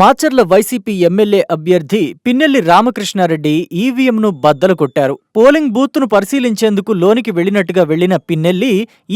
Macherla YCP MLA అభ్యర్థి పిన్నెల్లి రామకృష్ణారెడ్డి ఈవీఎంను బద్దలు కొట్టారు. పోలింగ్ బూత్ను పరిశీలించేందుకు లోనికి వెళ్ళినట్టుగా వెళ్ళిన పిన్నెల్లి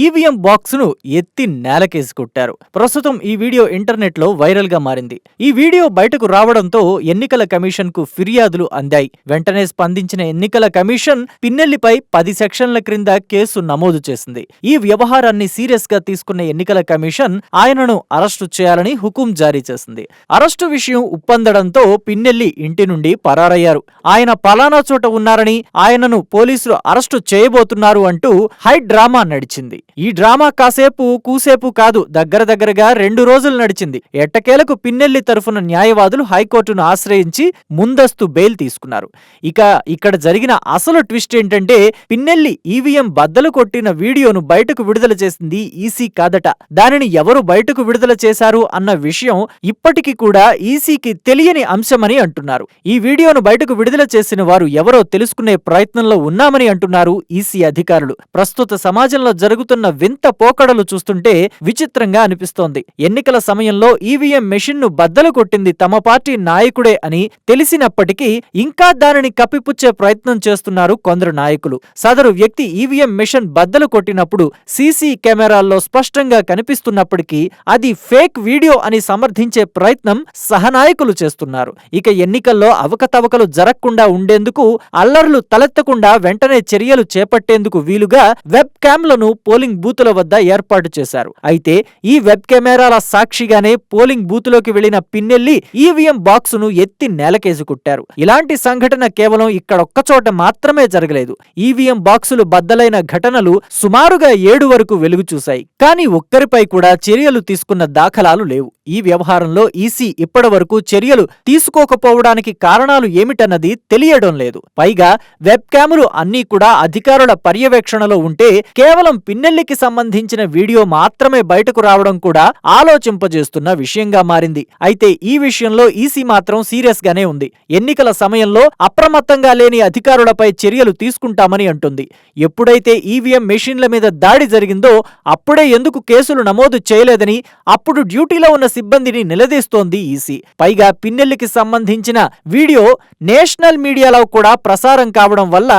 ఈవీఎం బాక్సును ఎత్తి నేలకేసి కొట్టారు. ప్రస్తుతం ఈ వీడియో ఇంటర్నెట్లో వైరల్గా మారింది. ఈ వీడియో బయటకు రావడంతో ఎన్నికల కమిషన్కు ఫిర్యాదులు అందాయి. వెంటనే స్పందించిన ఎన్నికల కమిషన్ పిన్నెల్లిపై పది సెక్షన్ల క్రింద కేసు నమోదు చేసింది. ఈ వ్యవహారాన్ని సీరియస్గా తీసుకున్న ఎన్నికల కమిషన్ ఆయనను అరెస్టు చేయాలని హుకుం జారీ చేసింది. అరెస్టు విషయం ఉప్పందడంతో పిన్నెల్లి ఇంటి నుండి పరారయ్యారు. ఆయన పలానా చోట ఉన్నారని ఆయనను పోలీసులు అరెస్టు చేయబోతున్నారు అంటూ హై డ్రామా నడిచింది. ఈ డ్రామా కాసేపు కూసేపు కాదు దగ్గర దగ్గరగా రెండు రోజులు నడిచింది. ఎట్టకేలకు పిన్నెల్లి తరఫున న్యాయవాదులు హైకోర్టును ఆశ్రయించి ముందస్తు బెయిల్ తీసుకున్నారు. ఇక ఇక్కడ జరిగిన అసలు ట్విస్ట్ ఏంటంటే పిన్నెల్లి ఈవీఎం బద్దలు కొట్టిన వీడియోను బయటకు విడుదల చేసింది ఈసీ కాదట. దానిని ఎవరు బయటకు విడుదల చేశారు అన్న విషయం ఇప్పటికీ కూడా ఈసీకి తెలియని అంశమని అంటున్నారు. ఈ వీడియోను బయటకు విడుదల చేసిన వారు ఎవరో తెలుసుకునే ప్రయత్నంలో ఉన్నామని అంటున్నారు ఈసీ అధికారులు. ప్రస్తుత సమాజంలో జరుగుతున్న వింత పోకడలు చూస్తుంటే విచిత్రంగా అనిపిస్తోంది. ఎన్నికల సమయంలో ఈవీఎం మెషిన్ను బద్దలు కొట్టింది తమ పార్టీ నాయకుడే అని తెలిసినప్పటికీ ఇంకా దానిని కప్పిపుచ్చే ప్రయత్నం చేస్తున్నారు కొందరు నాయకులు. సదరు వ్యక్తి ఈవీఎం మెషిన్ బద్దలు కొట్టినప్పుడు సీసీ కెమెరాల్లో స్పష్టంగా కనిపిస్తున్నప్పటికీ అది ఫేక్ వీడియో అని సమర్థించే ప్రయత్నం సహనాయకులు చేస్తున్నారు. ఇక ఎన్నికల్లో అవకతవకలు జరగకుండా ఉండేందుకు అల్లర్లు తలెత్తకుండా వెంటనే చర్యలు చేపట్టేందుకు వీలుగా వెబ్ క్యామ్లను పోలింగ్ బూతుల వద్ద ఏర్పాటు చేశారు. అయితే ఈ వెబ్ కెమెరాల సాక్షిగానే పోలింగ్ బూతులోకి వెళ్ళిన పిన్నెల్లి ఈవీఎం బాక్సును ఎత్తి నేలకేసి కొట్టారు. ఇలాంటి సంఘటన కేవలం ఇక్కడొక్కచోట మాత్రమే జరగలేదు. ఈవీఎం బాక్సులు బద్దలైన ఘటనలు సుమారుగా ఏడు వరకు వెలుగు చూశాయి కానీ ఒక్కరిపై కూడా చర్యలు తీసుకున్న దాఖలాలు లేవు. ఈ వ్యవహారంలో ఈసీ ఇప్పటివరకు చర్యలు తీసుకోకపోవడానికి కారణాలు ఏమిటన్నది తెలియడం లేదు. పైగా వెబ్ క్యాములు అన్నీ కూడా అధికారుల పర్యవేక్షణలో ఉంటే కేవలం పిన్నెల్లికి సంబంధించిన వీడియో మాత్రమే బయటకు రావడం కూడా ఆలోచింపజేస్తున్న విషయంగా మారింది. అయితే ఈ విషయంలో ఈసీ మాత్రం సీరియస్ గానే ఉంది. ఎన్నికల సమయంలో అప్రమత్తంగా లేని అధికారులపై చర్యలు తీసుకుంటామని అంటుంది. ఎప్పుడైతే ఈవీఎం మెషిన్ల మీద దాడి జరిగిందో అప్పుడే ఎందుకు కేసులు నమోదు చేయలేదని అప్పుడు డ్యూటీలో ఉన్న సిబ్బందిని నిలదీస్తోంది ఈసీ పైగా పిన్నెల్లికి సంబంధించిన వీడియో నేషనల్ మీడియాలో కూడా ప్రసారం కావడం వల్ల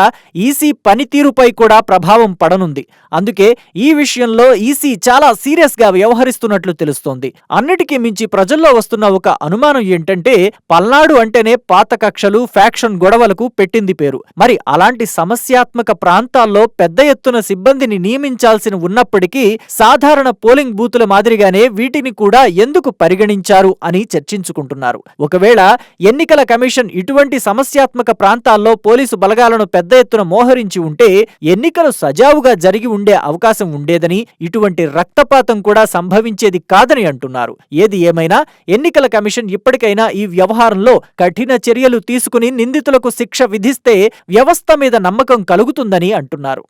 ఈసీ పనితీరుపై కూడా ప్రభావం పడనుంది. అందుకే ఈ విషయంలో ఈసీ చాలా సీరియస్గా వ్యవహరిస్తున్నట్లు తెలుస్తోంది. అన్నిటికీ మించి ప్రజల్లో వస్తున్న ఒక అనుమానం ఏంటంటే పల్నాడు అంటేనే పాత కక్షలు ఫ్యాక్షన్ గొడవలకు పెట్టింది పేరు. మరి అలాంటి సమస్యాత్మక ప్రాంతాల్లో పెద్ద ఎత్తున సిబ్బందిని నియమించాల్సిన ఉన్నప్పటికీ సాధారణ పోలింగ్ బూతుల మాదిరిగానే వీటిని కూడా ఎందుకు పరిగణించారు అని చర్చించుకుంటున్నారు. ఒకవేళ ఎన్నికల కమిషన్ ఇటువంటి సమస్యాత్మక ప్రాంతాల్లో పోలీసు బలగాలను పెద్ద ఎత్తున మోహరించి ఉంటే ఎన్నికలు సజావుగా జరిగి ఉండే అవకాశం ఉండేదని ఇటువంటి రక్తపాతం కూడా సంభవించేది కాదని అంటున్నారు. ఏది ఏమైనా ఎన్నికల కమిషన్ ఇప్పటికైనా ఈ వ్యవహారంలో కఠిన చర్యలు తీసుకుని నిందితులకు శిక్ష విధిస్తే వ్యవస్థ మీద నమ్మకం కలుగుతుందని అంటున్నారు.